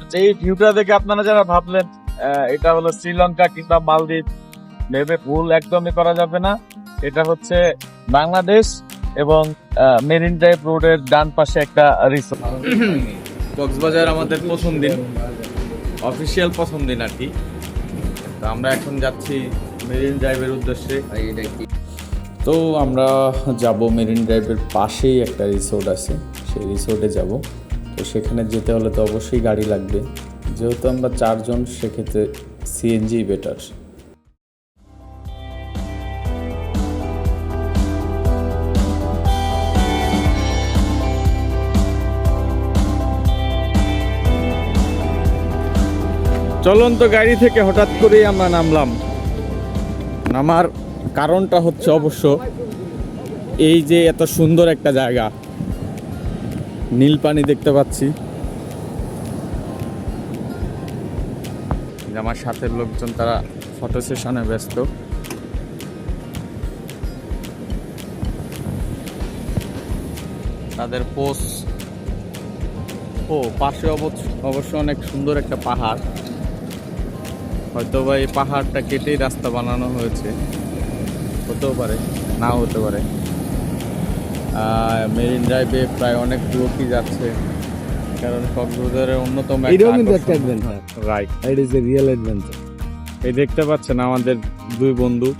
আচ্ছা, এই ভিউটা দেখে আপনারা যারা ভাবলেন এটা হলো শ্রীলঙ্কা কিংবা মালদ্বীপ ভেবে ভুল একদমই করা যাবে না। এটা হচ্ছে বাংলাদেশ এবং মেরিন ড্রাইভ রোডের ডান পাশে একটা রিসোর্ট কক্সবাজার আমাদের প্রথম দিন। অফিসিয়াল প্রথম দিন আর কি। তো আমরা এখন যাচ্ছি মেরিন ড্রাইভের উদ্দেশ্যে। তো আমরা যাব মেরিন ড্রাইভের পাশেই একটা রিসোর্ট আছে। সেই রিসোর্টে যাব। সেখানে যেতে হলে তো অবশ্যই গাড়ি লাগবে। যেহেতু আমরা চারজন, সেক্ষেত্রে সিএনজি বেটার চলন্ত গাড়ি থেকে হঠাৎ করেই আমরা নামলাম। নামার কারণটা হচ্ছে অবশ্য এই যে এত সুন্দর একটা জায়গা। নীল পানি দেখতে পাচ্ছি। আমার সাথের লোকজন, তারা ফটো সেশনে ব্যস্ত। তাদের পোস্ট ও, পাশে অবশ্য অবশ্য অনেক সুন্দর একটা পাহাড়। হয়তো বা এই পাহাড়টা কেটেই রাস্তা বানানো হয়েছে। হতেও পারে, নাও হতে পারে। মেরিন ড্রাইভে প্রায় অনেক লোকই যাচ্ছে কারণ কক্সবাজারের অন্যতম এটাও কিন্তু একটা adventure। Right it is a real adventure এই দেখতে পাচ্ছেন আমাদের দুই বন্ধু।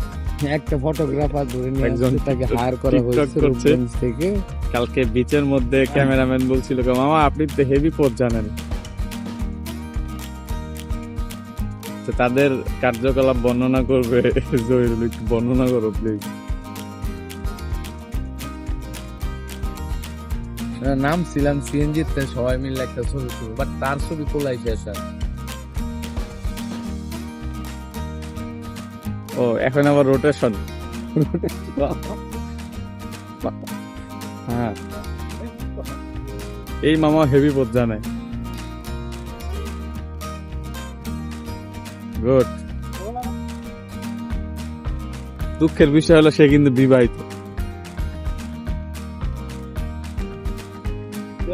একটা ফটোগ্রাফার ধরে নিয়ে একজন তাকে হায়ার করা হয়েছে রূপগঞ্জ থেকে। কালকে বিচের মধ্যে ক্যামেরাম্যান বলছিল "গো, মামা আপনি তো হেভি পোজ জানেন। তো তাদের কার্যকলাপ বর্ণনা করবে জহিরুল বর্ণনা করো প্লিজ নাম ছিলাম সিএনজি তে সবাই মিলে একটা ছবি তুলবো বাট তার ছবি তোলাই শেষ ও, এখন আবার রোটেশন হ্যাঁ। এই মামা হেভি পোজ জানে। গুড দুঃখের বিষয় হলো সে কিন্তু বিবাহিত। এই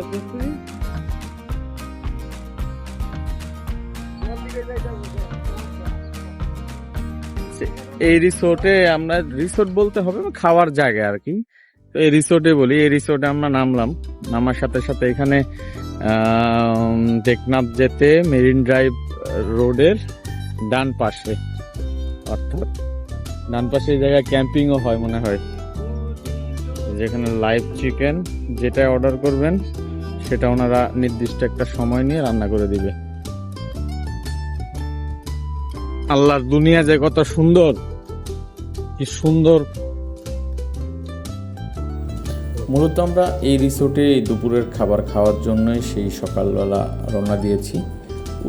রিসোর্টে আমরা রিসোর্ট বলতে হবে খাওয়ার জায়গা আর কি। তো এই রিসোর্টে বলি, এই রিসোর্টে আমরা নামলাম। নামার সাথে সাথে এখানে টেকনাফ যেতে মেরিন ড্রাইভ রোডের ডান পাশে। অর্থাৎ ডান পাশে এই জায়গায় ক্যাম্পিংও হয় মনে হয়। যেখানে লাইভ চিকেন যেটা অর্ডার করবেন সেটা ওনারা নির্দিষ্ট একটা সময় নিয়ে রান্না করে দিবে। আল্লাহর দুনিয়া যে কত সুন্দর, কি সুন্দর। মূলত আমরা এই রিসোর্টে দুপুরের খাবার খাওয়ার জন্যই সেই সকালবেলা রওনা দিয়েছি।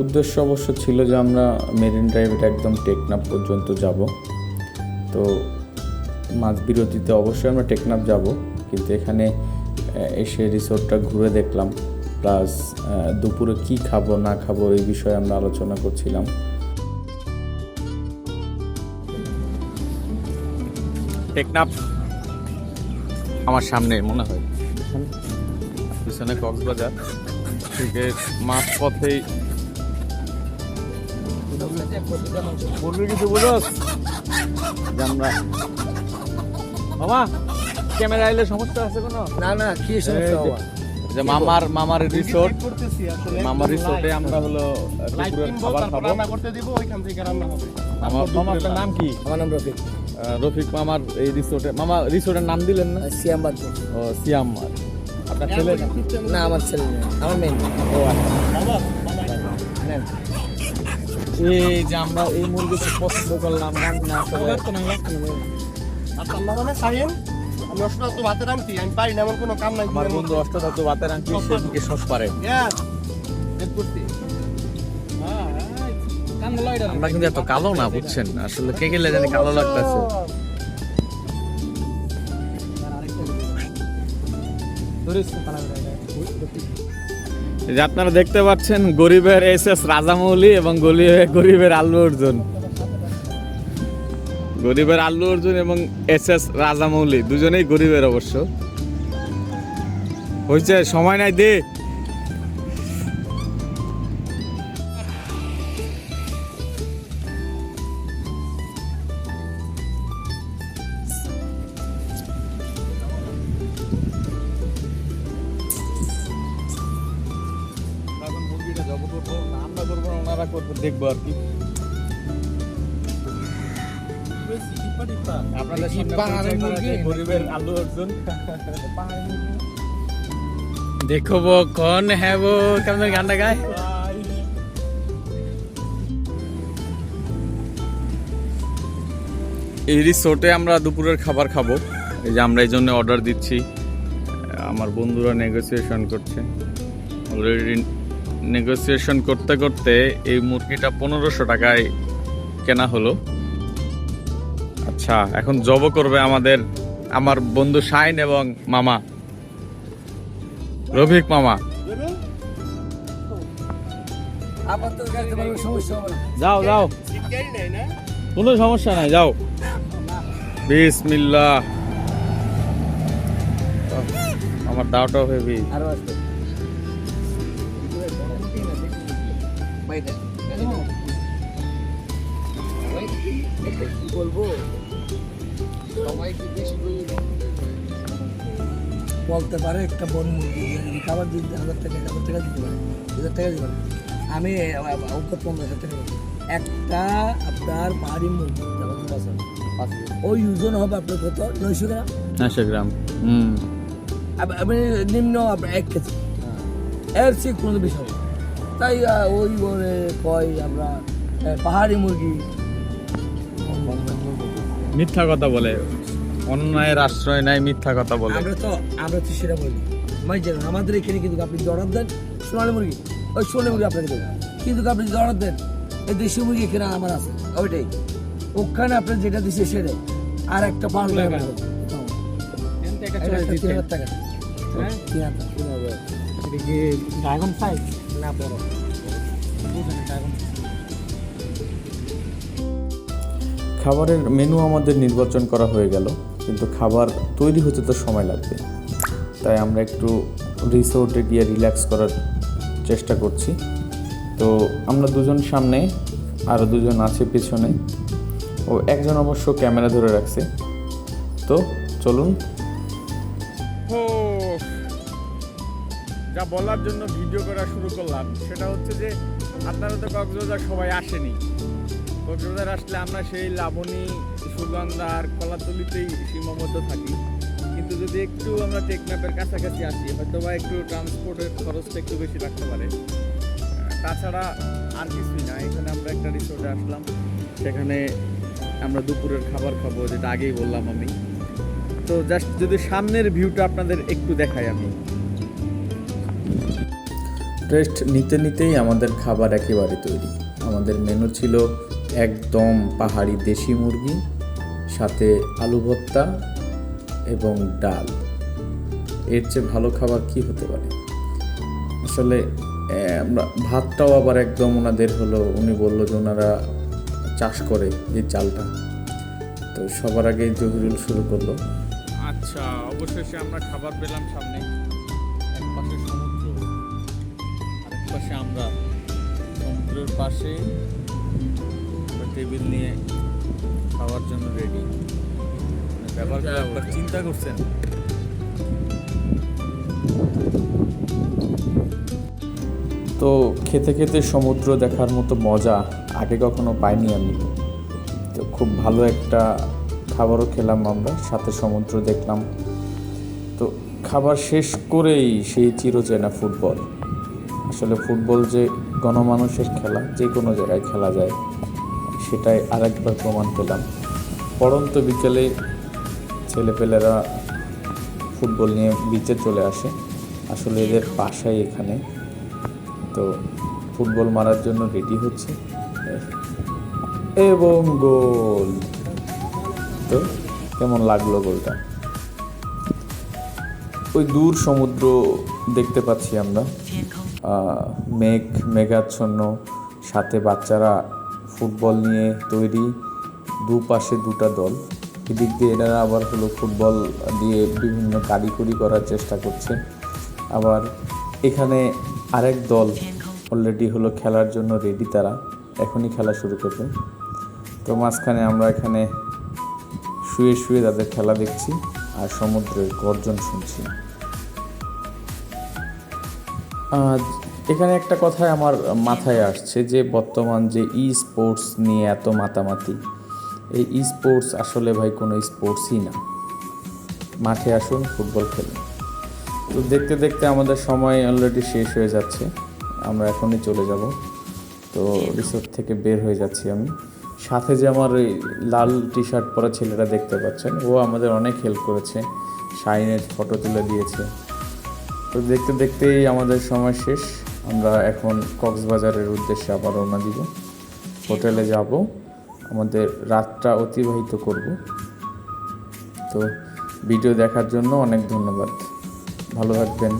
উদ্দেশ্য অবশ্য ছিল যে আমরা মেরিন ড্রাইভের একদম টেকনাপ পর্যন্ত যাব। তো মাঝ বিরতিতে অবশ্যই আমরা টেকনাপ যাব, কিন্তু এখানে এসে রিসোর্টটা ঘুরে দেখলাম, প্লাস দুপুরে কি খাব, না খাব, এই বিষয়ে আমরা আলোচনা করছিলাম। টেকনাফ আমার সামনে মনে হয়। পিছনে কক্সবাজার। থেকে মাঝ পথেই কিছু বুঝোস যে আমরা মামা ক্যামেরা আইলে সমস্যা আছে কোনো? না না কি সমস্যা? যে মামার মামার রিসোর্ট মামার রিসোর্টে আমরা হলো খাবার খাব। আমার মামার নাম কি? আমার নাম রফিক। রফিক মামার এই রিসোর্টে মামা রিসোর্টের নাম দিলেন না? সিয়াম ও সিয়াম আপনার ছেলে? না আমার ছেলে না, আমার মেয়ে ও আচ্ছা। এই যে আমরা এই মুরগিটা পছন্দ করলাম রান্না করে। আমার বন্ধু অষ্টধাতু ভাতের আংটি সেদিকে সস পারে। আমরা কিন্তু এত কালো না বুঝছেন? আসলে কে গেলে জানি কালো লাগতেছে। আপনারা দেখতে পাচ্ছেন গরিবের এস এস রাজামৌলি এবং গরিবের আল্লু অর্জুন। গরিবের আল্লু অর্জুন এবং এস এস রাজামৌলি, দুজনেই গরিবের অবশ্য। হয়েছে সময় নাই দে। দেখব আর কি। মুরগি। গরিবের আলু অর্জুন। দেখো কন হ্যাঁ বো কেমন গানটা গায়? এই রিসোর্টে আমরা দুপুরের খাবার খাব। এই যে আমরা এই জন্য অর্ডার দিচ্ছি। আমার বন্ধুরা নেগোসিয়েশন করছে। অলরেডি নেগোসিয়েশন করতে করতে এই মুরগিটা পনেরোশো টাকায় কেনা হলো। আচ্ছা এখন জব করবে আমাদের, আমার বন্ধু শাইন এবং মামা। রফিক মামা। যাও যাও। কোনো সমস্যা নাই, যাও। বিসমিল্লাহ। আমার দাওটাও হেভি। বলব? বলতে পারে একটা বন মুরগি খাবার দিতে হাজার টাকা হাজার টাকা দিতে পারে হাজার টাকা দিতে পারে। আমি ওকে পনেরো হাজার টাকা একটা আপনার পাহাড়ি মুরগি ওই ওজন হবে আপনার কত? নয়শো গ্রাম? নশো গ্রাম হুম। আমি নিম্ন আপনার এক কেজি। এর চেয়ে কোনো বিষয় তাই ওই বলে কয় আমরা পাহাড়ি মুরগি মিথ্যা কথা বলে অন্যায়ের আশ্রয় নাই মিথ্যা কথা বলে। আমরা তো আমরা তো সেটা বলি মানে জানেন আমাদের এখানে কিন্তু আপনি যদি অর্ডার দেন সোনালি মুরগি। ওই সোনালি মুরগি আপনাকে দেবেন কিন্তু আপনি যদি অর্ডার দেন এই দেশি মুরগি এখানে আমার আছে। ওইটাই ওখানে আপনার যেটা দিচ্ছে সেটাই। আর একটা পাঁচ হাজার টাকা। হ্যাঁ? ড্রাগন সাইজ না বড়। ড্রাগন খাবারের মেনু আমাদের নির্বাচন করা হয়ে গেল, কিন্তু খাবার তৈরি হতে তো সময় লাগবে। তাই আমরা একটু রিসোর্টে গিয়ে রিল্যাক্স করার চেষ্টা করছি। তো আমরা দুজন সামনে আরও দুজন আছে পেছনে। ও একজন অবশ্য ক্যামেরা ধরে রাখছে। তো চলুন। যা বলার জন্য ভিডিও করা শুরু করলাম, সেটা হচ্ছে যে আপনারা তো কক্সবাজার সবাই আসেনি। কক্সবাজার আসলে আমরা সেই লাবণী, সুগন্ধা আর কলাতলিতেই সীমাবদ্ধ থাকি। কিন্তু যদি একটু আমরা টেকনাপের কাছাকাছি আসি হয়তো বা একটু ট্রান্সপোর্টের খরচটা একটু বেশি রাখতে পারে। তাছাড়া আর কিছুই না, এখানে আমরা একটা রিসোর্টে আসলাম। সেখানে আমরা দুপুরের খাবার খাব, যেটা আগেই বললাম আমি। তো জাস্ট যদি সামনের ভিউটা আপনাদের একটু দেখাই আমি। রেস্ট নিতে নিতেই আমাদের খাবার একেবারে তৈরি। আমাদের মেনু ছিল একদম পাহাড়ি দেশি মুরগি, সাথে আলু ভর্তা এবং ডাল। এর চেয়ে ভালো খাবার কি হতে পারে? আসলে আমরা ভাতটাও আবার একদম ওনাদের হলো, উনি বলল যে ওনারা চাষ করে এই চালটা। তো সবার আগে জহিরুল শুরু করল। আচ্ছা অবশেষে আমরা খাবার পেলাম সামনে। পাশে সমুদ্র আমরা সমুদ্রের পাশে টেবিল নিয়ে খাওয়ার জন্য রেডি ব্যাপার করে একবার চিন্তা করছেন? তো খেতে খেতে সমুদ্র দেখার মতো মজা আগে কখনো পাইনি আমি। তো খুব ভালো একটা খাবারও খেলাম আমরা সাথে সমুদ্র দেখলাম। তো খাবার শেষ করেই সেই চিরচেনা ফুটবল। আসলে ফুটবল যে গণমানুষের খেলা যে কোনো জায়গায় খেলা যায়। সেটাই আরেকবার প্রমাণ পেলাম। পড়ন্ত বিকেলে ছেলেপেলেরা ফুটবল নিয়ে বিচে চলে আসে। আসলে এদের বাসাই এখানে। তো ফুটবল মারার জন্য রেডি হচ্ছে। এবং গোল। তো কেমন লাগল গোলটা? ওই দূর সমুদ্র দেখতে পাচ্ছি আমরা। মেঘ, মেঘাচ্ছন্ন। সাথে বাচ্চারা ফুটবল নিয়ে তৈরি দুপাশে দুটা দল। এদিক দিয়ে এরা আবার হলো ফুটবল দিয়ে বিভিন্ন কারিগরি করার চেষ্টা করছে। আবার এখানে আরেক দল অলরেডি হলো খেলার জন্য রেডি তারা। এখনই খেলা শুরু করবে। তো মাঝখানে আমরা এখানে শুয়ে শুয়ে তাদের খেলা দেখছি আর সমুদ্রের গর্জন শুনছি। আজ এখানে একটা কথাই আমার মাথায় আসছে যে বর্তমান যে ই স্পোর্টস নিয়ে এত মাতামাতি, এই ই স্পোর্টস আসলে ভাই কোনো স্পোর্টসই না। মাঠে আসুন, ফুটবল খেলুন। তো দেখতে দেখতে আমাদের সময় অলরেডি শেষ হয়ে যাচ্ছে, আমরা এখনই চলে যাব। তো রিসোর্ট থেকে বের হয়ে যাচ্ছি আমি। সাথে যে আমার ওই লাল টি শার্ট পরা ছেলেটা দেখতে পাচ্ছেন, ও আমাদের অনেক হেল্প করেছে, শাইনের ফটো তুলে দিয়েছে। তো দেখতে দেখতেই আমাদের সময় শেষ। আমরা এখন কক্সবাজারের উদ্দেশ্যে আবার রওনা দিব। হোটেলে যাব। আমাদের রাতটা অতিবাহিত করব। তো ভিডিও দেখার জন্য অনেক ধন্যবাদ। ভালো থাকবেন।